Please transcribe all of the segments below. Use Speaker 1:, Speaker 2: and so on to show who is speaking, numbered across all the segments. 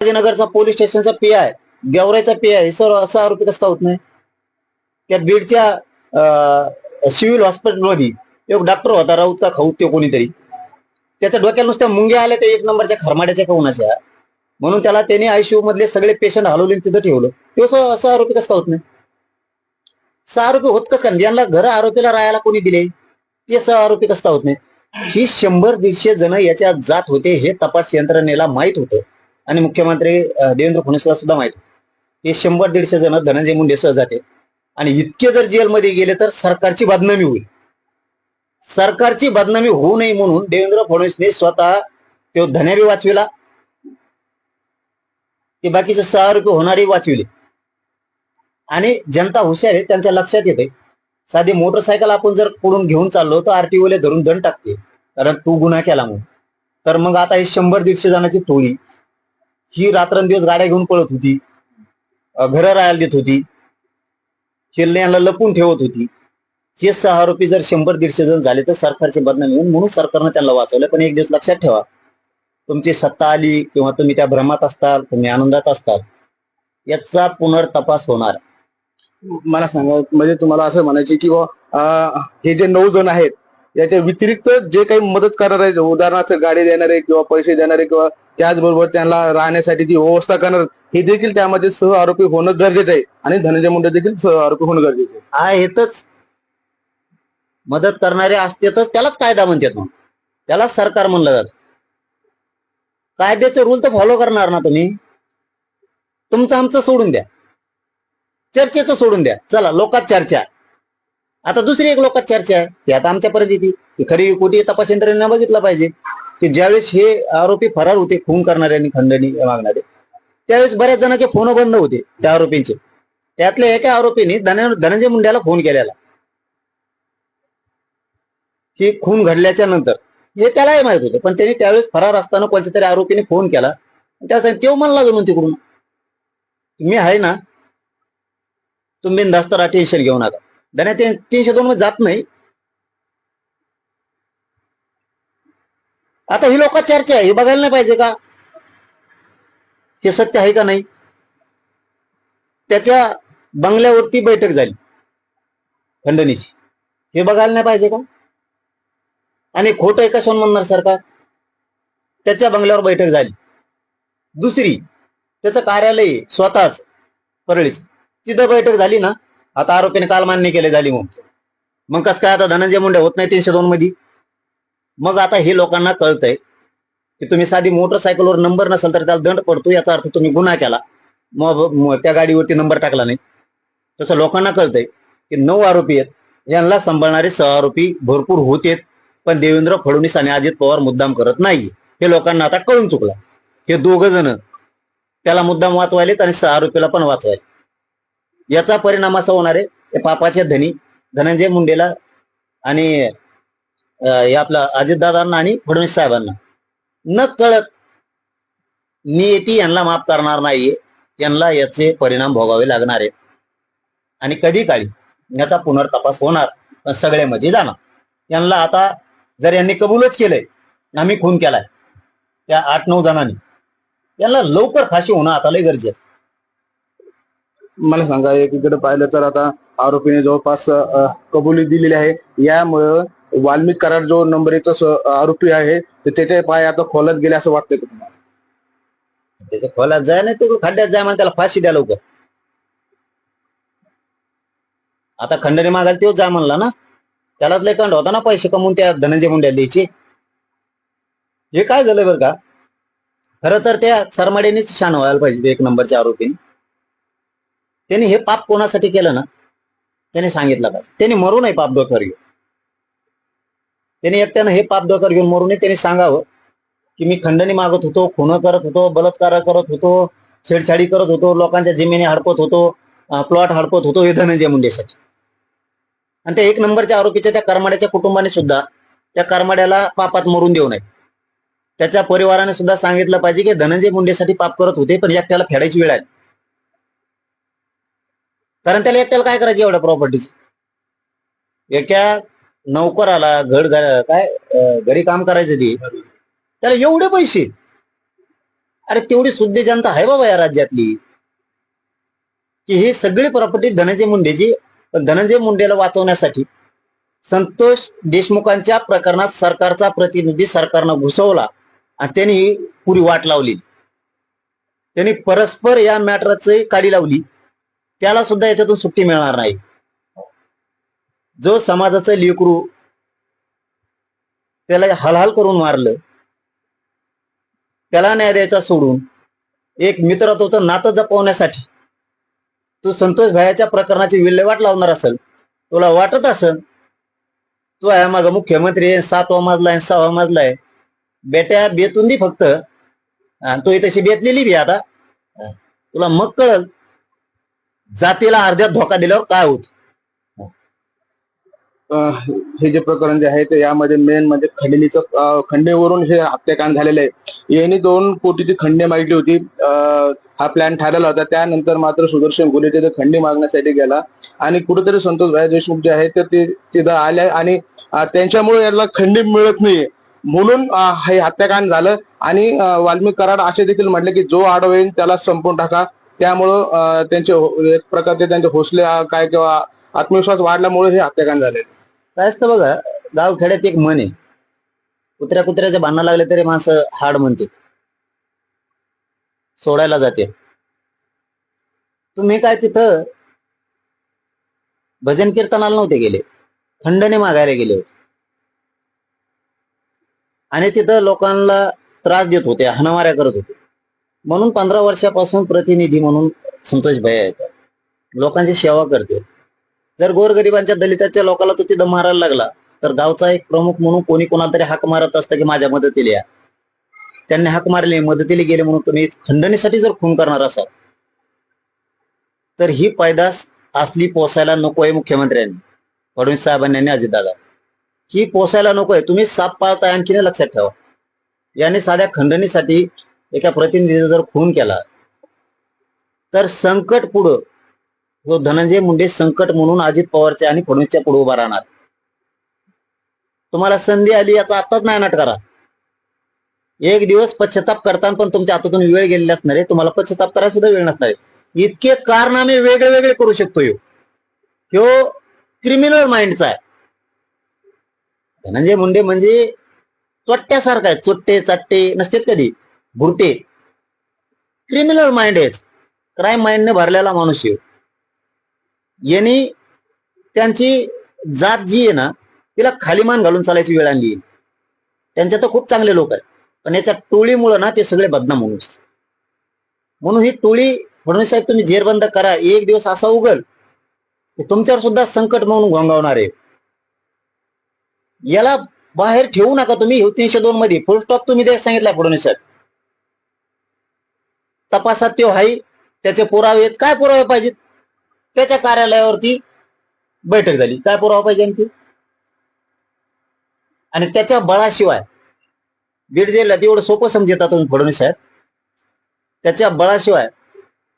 Speaker 1: संभाजीनगरचा police स्टेशनचा P I गेवराईचा P I sir असा आरोपी कसं होत नाही? त्या बीडच्या अं, सिव्हिल हॉस्पिटलमध्ये एक डॉक्टर होता राऊत का खाऊत ते कोणीतरी. त्याच्या डोक्याला नुसत्या मुंग्या आल्या ते एक नंबरच्या खरमाड्याच्या कोणाच्या. म्हणून त्याला त्याने आयसीयू मधले सगळे पेशंट हलवले तिथं ठेवलं. तो सहा आरोपी कसा कसं होत नाही? सहा आरोपी होत कसं का यांना ज्यांना घर आरोपीला राहायला कोणी दिले ते सहा आरोपी कसं होत नाही? ही शंभर दीडशे जण याच्या जात होते हे तपास यंत्रणेला माहीत होतं. आणि मुख्यमंत्री देवेंद्र फडणवीसला सुद्धा माहीत. हे शंभर दीडशे जण धनंजय मुंडे सह जाते. आणि इतके जर जेलमध्ये गेले तर सरकारची बदनामी होईल. सरकारची बदनामी होऊ नये म्हणून देवेंद्र फडणवीसने स्वतः तो धन्याबी वाचविला. ते बाकीचे सहा रुपये होणारे वाचविले. आणि जनता हुशार आहे त्यांच्या लक्षात येते साधी मोटरसायकल आपण जर पुढून घेऊन चाललो तर आरटीओले धरून दंड टाकते. कारण तू गुन्हा केला म्हणून. तर मग आता हे शंभर दीडशे जणांची टोळी ही रात्रंदिवस गाड्या घेऊन पळत होती. घरं राहायला देत होती. किल्ल्यांना लपून ठेवत होती. हे सहा आरोपी जर शंभर दीडशे जण झाले तर सरकारचे बदनामी होईल म्हणून सरकारनं त्यांना वाचवलं. पण एक दिवस लक्षात ठेवा तुमची सत्ता आली किंवा तुम्ही त्या भ्रमात असताल तुम्ही आनंदात असताल याचा पुनर्तपास होणार.
Speaker 2: मला सांगा म्हणजे तुम्हाला असं म्हणायचे की हे जे नऊ जण आहेत याच्या व्यतिरिक्त जे काही मदत करणार आहे उदाहरणार्थ गाडी देणारे किंवा पैसे देणारे किंवा त्याचबरोबर त्यांना राहण्यासाठी जी व्यवस्था करणार हे देखील त्यामध्ये सह आरोपी होणं गरजेचं आहे. आणि धनंजय मुंडे देखील सह आरोपी होणं गरजेचं आहे.
Speaker 1: आहेतच मदत करणारे असतेच त्यालाच कायदा म्हणतात मग. त्यालाच सरकार म्हणलं जात. कायद्याचे रूल तर फॉलो करणार ना तुम्ही. तुमचं आमचं सोडून द्या. चर्चेचं सोडून द्या. चला लोकात चर्चा. आता दुसरी एक लोकात चर्चा आहे. ती आता आमच्यापर्यंत येते ती खरी कुठे तपास यंत्रणेनं बघितलं पाहिजे. की ज्यावेळेस हे आरोपी फरार होते खून करणारे आणि खंडणी मागणारे त्यावेळेस बऱ्याच जणांचे फोन बंद होते त्या आरोपींचे. त्यातल्या एका आरोपीने धनंजय मुंड्याला फोन केलेला. की खून घडल्याच्या नंतर. हे त्यालाही माहीत होतं पण त्यांनी त्यावेळेस फरार असताना कोणत्या तरी आरोपीने फोन केला. त्या तेव्हा म्हणला म्हणून तिकडून. मी आहे ना. तुम्ही बिनधास्त टेन्शन घेऊ नका. धन्या तीनशे दोन मध्ये जात नाही. आता ही लोक चर्चा आहे हे बघायला नाही पाहिजे का? हे सत्य आहे का नाही? त्याच्या बंगल्यावरती बैठक झाली खंडणीची. हे बघायला नाही पाहिजे का? आणि खोट आहे कशावर म्हणणार सरकार? त्याच्या बंगल्यावर बैठक झाली. दुसरी त्याचं कार्यालय स्वतःच परळीच. तिथं बैठक झाली ना आता आरोपीने काल मान्य केले झाली मग मग कसं काय आता धनंजय मुंडे होत नाही तीनशे दोन मध्ये? मग आता हे लोकांना कळतंय की तुम्ही साधी मोटरसायकलवर नंबर नसेल तर त्याला दंड पडतो याचा अर्थ तुम्ही गुन्हा केला. मग त्या गाडीवरती नंबर टाकला नाही. तसं लोकांना कळतंय की नऊ आरोपी आहेत. यांना सांभाळणारे सह आरोपी भरपूर होतेत पण देवेंद्र फडणवीस आणि अजित पवार मुद्दाम करत नाही हे लोकांना आता कळून चुकलं. हे दोघ जण त्याला मुद्दाम वाचवायलेत आणि सह आरोपीला पण वाचवायले याचा परिणाम असा होणार आहे पापाचे धनी धनंजय मुंडेला आणि हे आपलं अजितदादांना आणि फडणवीस साहेबांना. न कळत नियती यांना माफ करणार नाहीये. यांना याचे परिणाम भोगावे लागणार आहेत. आणि कधी काळी याचा पुनर्तपास होणार सगळ्यामध्ये जाणार. यांना आता जर यांनी कबूलच केलंय आम्ही खून केलाय त्या आठ नऊ जणांनी यांना लवकर फाशी होणं आता लय गरजेचं आहे.
Speaker 2: मला सांगा एकीकडे पाहिलं तर आता आरोपीने जवळपास कबुली दिलेली आहे. यामुळं वाल्मिक कराड जो नंबर एकचा आरोपी आहे तर पाय आता खोलत गेले असं वाटतंय का तुम्हाला?
Speaker 1: त्याच्या खोलात जाय नाही तर खड्ड्यात जाय म्हणून त्याला फाशी द्या लवकर. आता खंडणी मागायला तोच जा म्हणला ना? त्यालाच लय कंड होता ना पैसे कमवून त्या धनंजय मुंड्याला द्यायचे. हे काय झालं बरं का? खर तर त्या सरमाड्यानेच शान व्हायला पाहिजे एक नंबरच्या आरोपीने. त्यांनी हे पाप कोणासाठी केलं ना? त्याने सांगितलं पाहिजे. त्यांनी मरू नाही पाप डोक्यावर घेऊ त्यांनी एकट्यानं हे पाप डोक्यावर घेऊन मरून त्यांनी सांगावं की मी खंडणी मागत होतो खून करत होतो बलात्कार करत होतो छेडछाडी करत होतो लोकांच्या जमिनी हडपत होतो प्लॉट हडपत होतो हे धनंजय मुंडेसाठी. आणि त्या एक नंबरच्या आरोपीच्या त्या करमाड्याच्या कुटुंबाने सुद्धा त्या करमाड्याला पापात मरून देऊ नये. त्याच्या परिवाराने सुद्धा सांगितलं पाहिजे की धनंजय मुंडेसाठी पाप करत होते पण एकट्याला फेडायची वेळ आहे कारण त्याला एकट्याला काय करायची एवढ्या प्रॉपर्टीच एका नौकराला घड काय घरी काम करायचं ते त्याला एवढे पैसे. अरे तेवढी शुद्ध जनता आहे बाबा या राज्यातली. की हे सगळी प्रॉपर्टी धनंजय मुंडेची धनंजय मुंडेला वाचवण्यासाठी संतोष देशमुखांच्या प्रकरणात सरकारचा प्रतिनिधी सरकारनं घुसवला आणि त्यांनी ही पुरी वाट लावली. त्यांनी परस्पर या मॅटरचे काडी लावली. त्याला सुद्धा याच्यातून सुट्टी मिळणार नाही. जो समाजाचं लेकरू त्याला हलहाल करून मारलं त्याला न्याय द्यायचा सोडून एक मित्रत्वाचं नातं जपवण्यासाठी तू संतोष भायाच्या प्रकरणाची विल्हेवाट लावणार असेल तुला वाटत असेल तू आहे मग मुख्यमंत्री आहे सातवा मजला आहे सहावा मजला आहे बेट्या बेतून दे फक्त आणि तू तशी बेतलेली बी आता. तुला मग कळल जातीला अर्ध्यात धोका दिल्यावर काय होत?
Speaker 2: हे जे प्रकरण जे आहे ते यामध्ये मेन म्हणजे खंडणीचं खंडेवरून हे हत्याकांड झालेलं आहे. यांनी दोन कोटीची खंडी मागितली होती. हा प्लॅन ठरलेला होता. त्यानंतर मात्र सुदर्शन गुले तिथे खंडी मागण्यासाठी गेला. आणि कुठेतरी संतोष भाई देशमुख जे आहे तर ते तिथं आले आणि त्यांच्यामुळे याला खंडी मिळत नाही म्हणून हे हत्याकांड झालं. आणि वाल्मिक कराड असे देखील म्हटले की जो आडवेन त्याला संपून टाका. त्यामुळं त्यांचे हो, एक प्रकारचे त्यांचे हौसले काय किंवा आत्मविश्वास वाढल्यामुळे हे हत्याकांड झाले
Speaker 1: काय असतं बघा गावखेड्यात एक मन आहे. कुत्र्या कुत्र्याच्या भांडणं लागले तरी माणसं हाड म्हणते सोडायला जाते. तुम्ही काय तिथं भजन कीर्तनाला नव्हते गेले. खंडने मागायला गेले होते. आणि तिथं लोकांना त्रास देत होते हनमाऱ्या करत होते. म्हणून पंधरा वर्षापासून प्रतिनिधी म्हणून संतोष भैया येतात. लोकांची सेवा करते जर गोरगरिबांच्या दलिताच्या लोकांना तो तिथं मारायला लागला तर गावचा एक प्रमुख म्हणून कोणी कोणाला तरी हाक मारत असतं की माझ्या मदतीला या. त्यांनी हाक मारले मदतीला गेले म्हणून तुम्ही खंडणीसाठी जर खून करणार असाल तर ही पैदास असली पोसायला नको आहे मुख्यमंत्र्यांनी फडणवीस साहेबांनी आणि अजितदादा. ही पोसायला नको आहे. तुम्ही साप पाळताय आणखीन लक्षात ठेवा. याने साध्या खंडणीसाठी एका प्रतिनिधीचा जर खून केला तर संकट पुढं जो धनंजय मुंडे संकट म्हणून अजित पवारचे आणि फडणवीसच्या पुढे उभा राहणार. तुम्हाला संधी आली याचा आत्ताच नायनाट करा. एक दिवस पश्चाताप करताना पण तुमच्या हातातून वेळ गेलेला असणार आहे. तुम्हाला पश्चाताप करायला सुद्धा वेळ नसणार आहे. इतके कारनामे वेगळे वेगळे करू शकतो ह्यो. ह्यो क्रिमिनल माइंडचा आहे. धनंजय मुंडे म्हणजे चोट्ट्यासारखा आहे. चोट्टे चाट्टे नसतेत कधी. भुरटे क्रिमिनल माइंड आहेच. क्राईम माइंडने भरलेला माणूस आहे यांनी त्यांची जात जी आहे ना तिला खालीमान घालून चालायची वेळ आणली. त्यांच्या तर खूप चांगले लोक आहेत. पण याच्या टोळीमुळं ना ते सगळे बदनाम होऊ शकतात म्हणून ही टोळी फडणवीस साहेब तुम्ही जेरबंद करा. एक दिवस असा उघल की तुमच्यावर सुद्धा संकट म्हणून घोंगावणार आहे. याला बाहेर ठेवू नका तुम्ही तीनशे दोन मध्ये. फुल स्टॉप तुम्ही द्यायला सांगितलाय फडणवीस साहेब. तपासात तो हाई त्याचे पुरावे आहेत. काय पुरावे पाहिजेत? त्याच्या कार्यालयावरती बैठक झाली. काय पुरावा पाहिजे आणखी? आणि त्याच्या बळाशिवाय बीड जिल्ह्यात एवढं सोपं समजता तुम्ही फडणवीस साहेब. त्याच्या बळाशिवाय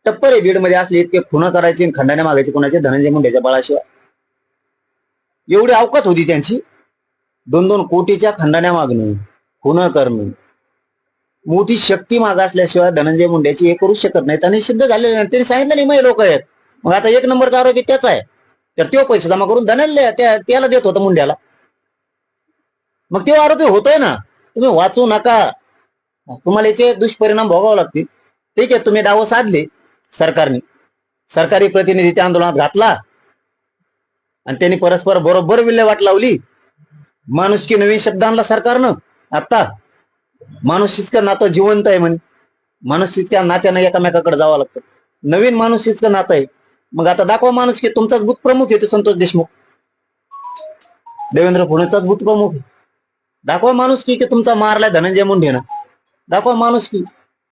Speaker 1: टप्पर बीड बीडमध्ये असले इतके खुणं करायची आणि खंडाने मागायचे कोणाचे? धनंजय मुंडेच्या बळाशिवाय. एवढी अवकात होती त्यांची. दोन दोन कोटीच्या खंडाण्या मागणे खुणं करणे. मोठी शक्ती माग असल्याशिवाय धनंजय मुंड्याची हे करू शकत नाहीत आणि सिद्ध झालेले नाही. त्यांनी सांगितलं नाही मग लोक आहेत. मग आता एक नंबरचा आरोपी त्याचा आहे. तर तो पैसे जमा करून धनंजय त्याला देत होता मुंड्याला. मग तो आरोपी होतोय ना तुम्ही वाचू नका. तुम्हाला याचे दुष्परिणाम भोगावे लागतील. ठीक आहे तुम्ही डाव साधले सरकारने. सरकारी प्रतिनिधी त्या आंदोलनात घातला. आणि त्यांनी परस्पर बरोबर विल्हेवाट लावली. माणुसकी नवीन शब्द आणला सरकारनं. आता माणुसकीचं नातं जिवंत आहे म्हणे. माणुसकीच्या नात्यानं एकामेकाकडे जावं लागतं. नवीन माणूस इतकं नातं आहे. मग आता दाखवा माणूस की तुमचाच बुथ प्रमुख आहे तो संतोष देशमुख. देवेंद्र फडणवीसचाच बुथ प्रमुख आहे. दाखवा माणूस की तुमचा मारलाय धनंजय मुंडेनं. दाखवा माणूस की